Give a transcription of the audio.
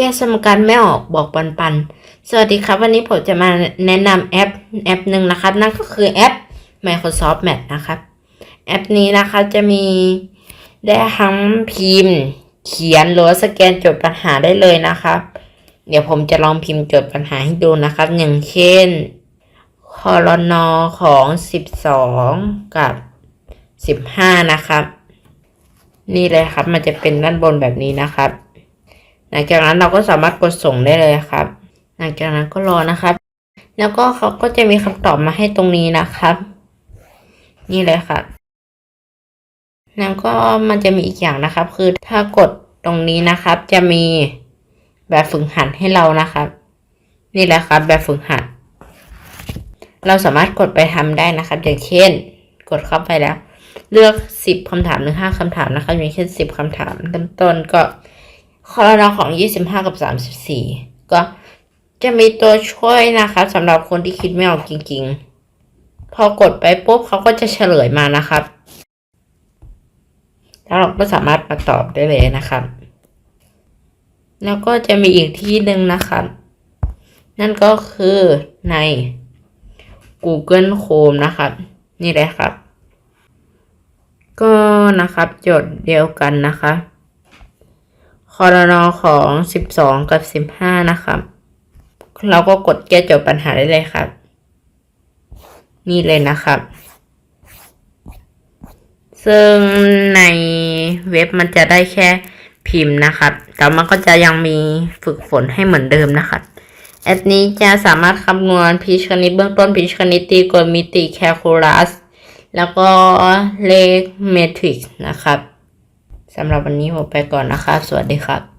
ก้สมการไม่ออกบอกปันปัน สวัสดีครับ วันนี้ผมจะมาแนะนำแอปแอปหนึ่งนะครับ นั่นก็คือแอป Microsoft Math นะครับ แอปนี้นะครับจะมีได้ทั้งพิมพ์ เขียนหรือสแกนโจทย์ปัญหาได้เลยนะครับ เดี๋ยวผมจะลองพิมพ์โจทย์ปัญหาให้ดูนะครับ อย่างเช่นคอรนอของ 12 กับ 15 นะครับ นี่เลยครับมันจะเป็นด้านบนแบบนี้นะครับ หลังจากนั้นเราก็สามารถกดส่งได้เลยครับ หลังจากนั้นก็รอนะครับ แล้วก็เขาก็จะมีคำตอบมาให้ตรงนี้นะครับ นี่เลยครับแล้วก็มันจะมีอีกอย่างนะครับ คือถ้ากดตรงนี้นะครับ จะมีแบบฝึกหัดให้เรานะครับ นี่แหละครับ แบบฝึกหัด เราสามารถกดไปทำได้นะครับ อย่างเช่น กดเข้าไปแล้ว เลือกสิบคำถามหรือห้าคำถามนะครับ อย่างเช่นสิบคำถามเริ่มต้นก็ ข้อละของยี่สิบห้ากับสามสิบสี่ก็จะมีตัวช่วยนะครับสำหรับคนที่คิดไม่ออกจริง ๆ พอกดไปปุ๊บเขาก็จะเฉลยมานะครับแล้วเราก็สามารถมาตอบได้เลยนะครับ แล้วก็จะมีอีกที่หนึ่งนะครับ นั่นก็คือใน Google Chrome นะครับ นี่เลยครับ ก็นะครับโจทย์เดียวกันนะคะ คอรนอของ 12 กับ 15 นะครับ เราก็กดแก้โจทย์ปัญหาได้เลยครับ นี่เลยนะครับ ซึ่งในเว็บมันจะได้แค่พิมพ์นะครับ แต่มันก็จะยังมีฝึกฝนให้เหมือนเดิมนะครับแอปนี้จะสามารถคำนวณพิชคณิตเบื้องต้นพิชคณิตตีกลมิติแคลคูลัส แล้วก็เลขเมทริกซ์นะครับ สำหรับวันนี้ผมไปก่อนนะครับสวัสดีครับ